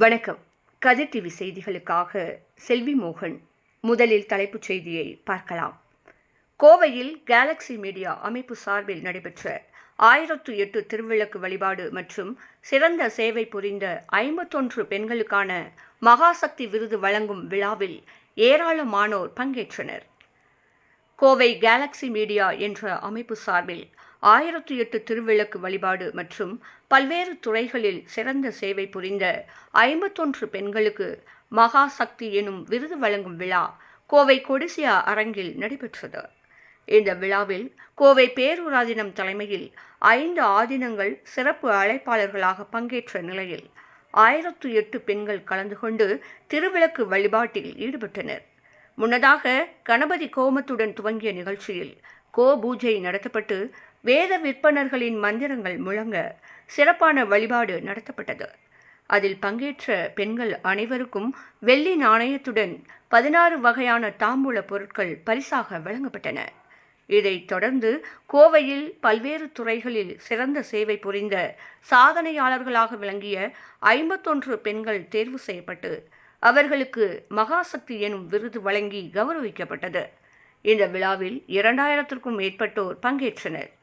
வணக்கம். கதிர் டிவி செய்திகளுக்காக செல்வி மோகன். முதலில் தலைப்புச் செய்தியை பார்க்கலாம். கோவையில் கேலக்ஸி மீடியா அமைப்பு சார்பில் நடைபெற்ற ஆயிரத்து எட்டு திருவிளக்கு வழிபாடு மற்றும் சிறந்த சேவை புரிந்த ஐம்பத்தொன்று பெண்களுக்கான மகாசக்தி விருது வழங்கும் விழாவில் ஏராளமானோர் பங்கேற்றனர். கோவை கேலக்ஸி மீடியா என்ற அமைப்பு சார்பில் ஆயிரத்தி எட்டு திருவிளக்கு வழிபாடு மற்றும் பல்வேறு துறைகளில் சிறந்த சேவை புரிந்த ஐம்பத்தொன்று பெண்களுக்கு மகா சக்தி எனும் விருது வழங்கும் விழா கோவை கொடிசியா அரங்கில் நடைபெற்றது. இந்த விழாவில் கோவை பேரூராதினம் தலைமையில் ஐந்து ஆதினங்கள் சிறப்பு அழைப்பாளர்களாக பங்கேற்ற நிலையில் ஆயிரத்து எட்டு பெண்கள் கலந்து கொண்டு திருவிளக்கு வழிபாட்டில் ஈடுபட்டனர். முன்னதாக கணபதி கோமத்துடன் துவங்கிய நிகழ்ச்சியில் கோ பூஜை நடத்தப்பட்டு வேத விற்பனர்களின் மந்திரங்கள் முழங்க சிறப்பான வழிபாடு நடத்தப்பட்டது. அதில் பங்கேற்ற பெண்கள் அனைவருக்கும் வெள்ளி நாணயத்துடன் பதினாறு வகையான தாம்பூல பொருட்கள் பரிசாக வழங்கப்பட்டன. இதைத் தொடர்ந்து கோவையில் பல்வேறு துறைகளில் சிறந்த சேவை புரிந்த சாதனையாளர்களாக விளங்கிய ஐம்பத்தொன்று பெண்கள் தேர்வு செய்யப்பட்டு அவர்களுக்கு மகாசக்தி எனும் விருது வழங்கி கௌரவிக்கப்பட்டது. இந்த விழாவில் இரண்டாயிரத்திற்கும் மேற்பட்டோர் பங்கேற்றனர்.